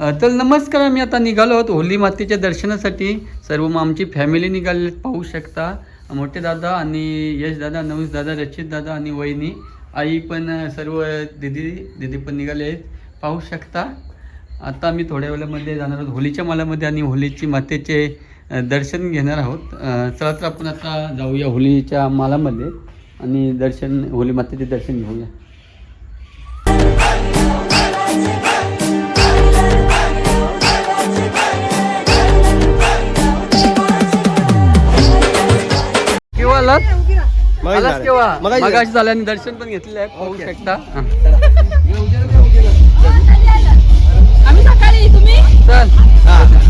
तर नमस्कार आम्ही आता निघालो आहोत होली मातेच्या दर्शनासाठी. सर्व मग आमची फॅमिली निघाले पाहू शकता. मोठे दादा आणि यश दादा नवस दादा रचित दादा आणि वहिनी. आई पण सर्व दिदी दिदी पण निघाले आहेत. पाहू शकता. आता आम्ही थोड्या वेळामध्ये जाणार आहोत होलीच्या मालामध्ये आणि होलीची मातेचे दर्शन घेणार आहोत. चला तर आपण आता जाऊया होलीच्या मालामध्ये आणि दर्शन होली मातेचे दर्शन घेऊया. झालं. मगाशी मग झालं. आणि दर्शन पण घेतलेलं आहे पाहू शकता हा. आम्ही सकाळी तुम्ही चल झाले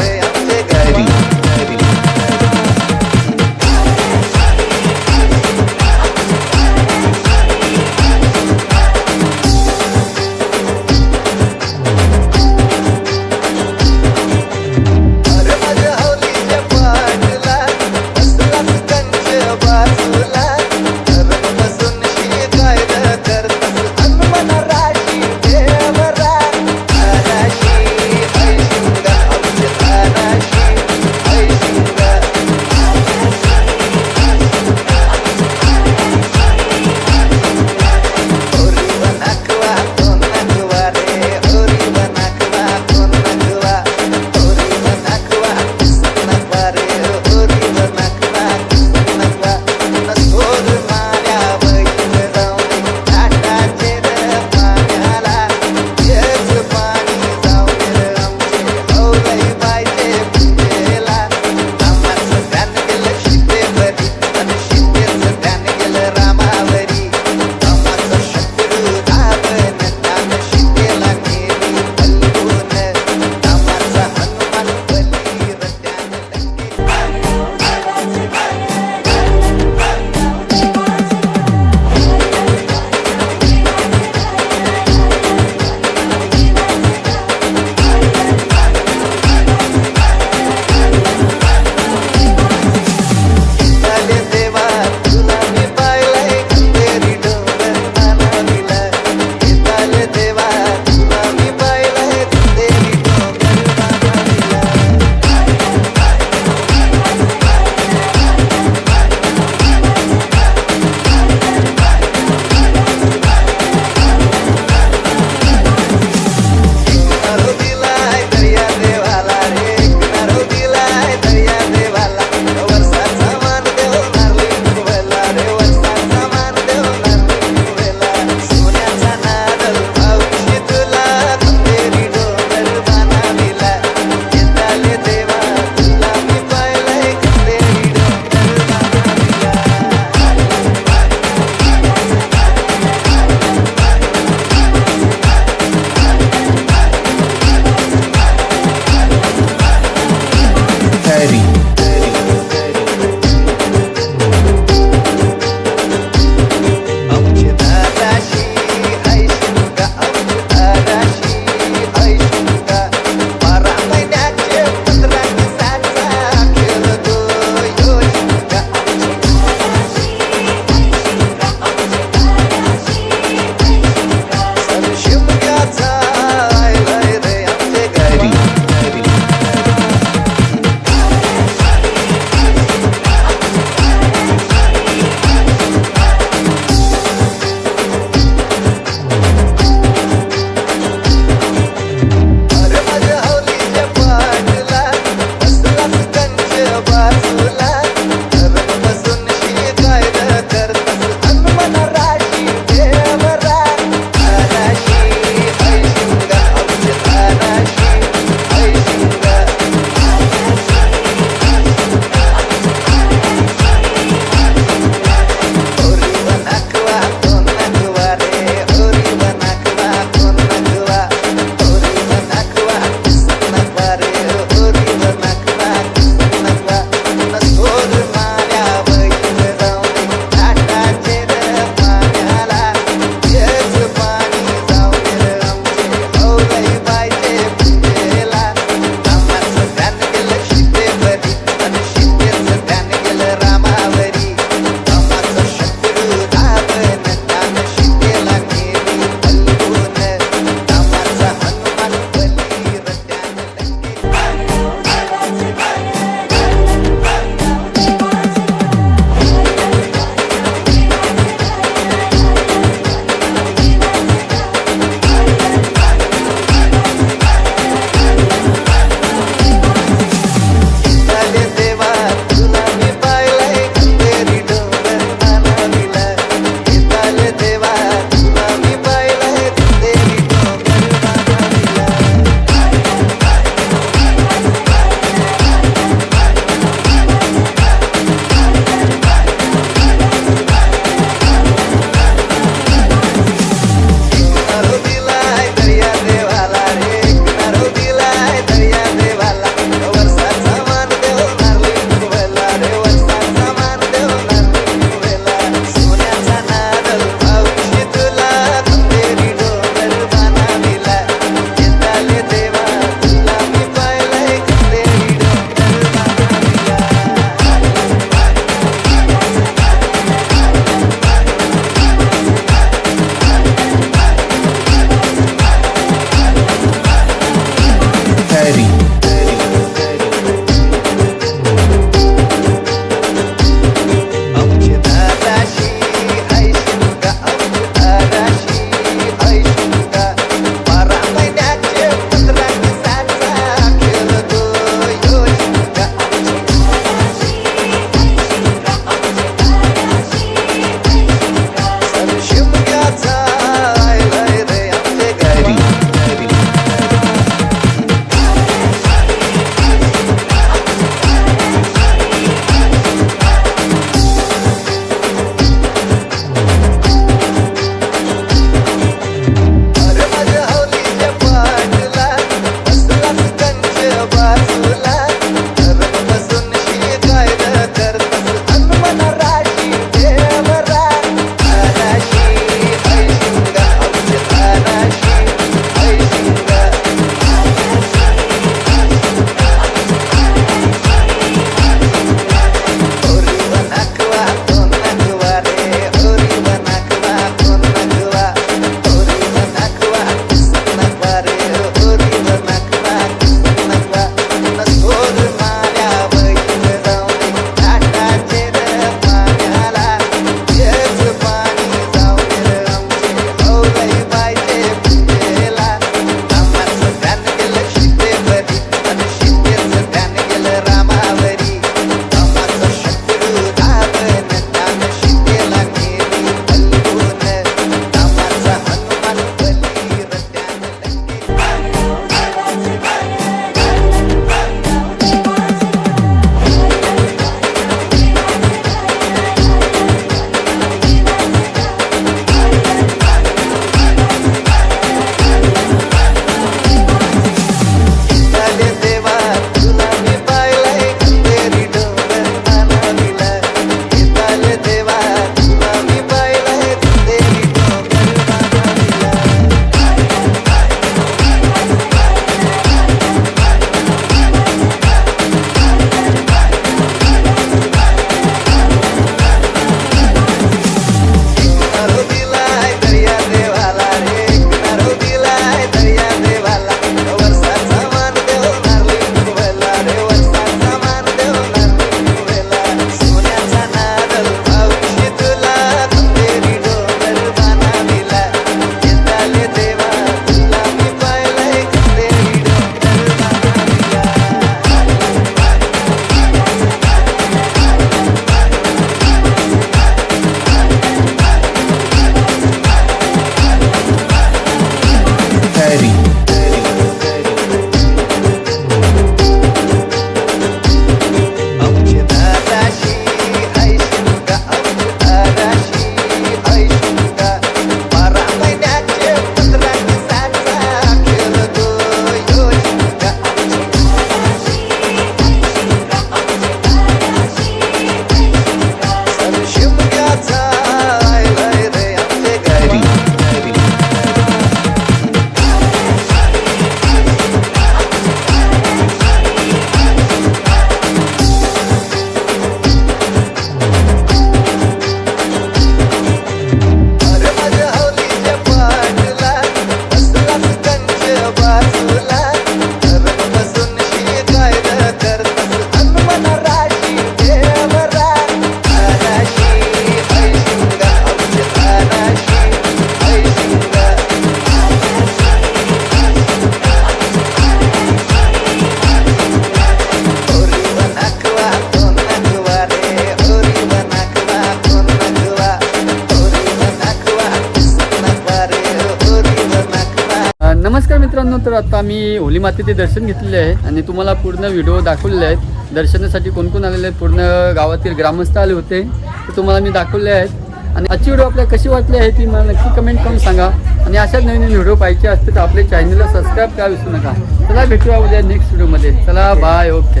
तर आता आम्ही होली मातेचे दर्शन घेतलेले आहे आणि तुम्हाला पूर्ण व्हिडिओ दाखवलेले आहेत. दर्शनासाठी कोण कोण आलेले आहेत? पूर्ण गावातील ग्रामस्थ आले होते. ते तुम्हाला मी दाखवले आहेत. आणि आजची व्हिडिओ आपल्याला कशी वाटली आहे ती मला नक्की कमेंट करून सांगा. आणि अशाच नवीन नवीन व्हिडिओ पाहिजे असते तर आपल्या चॅनलला सबस्क्राईब करा विसरू नका. चला भेटूया उद्या नेक्स्ट व्हिडिओमध्ये चला बाय ओके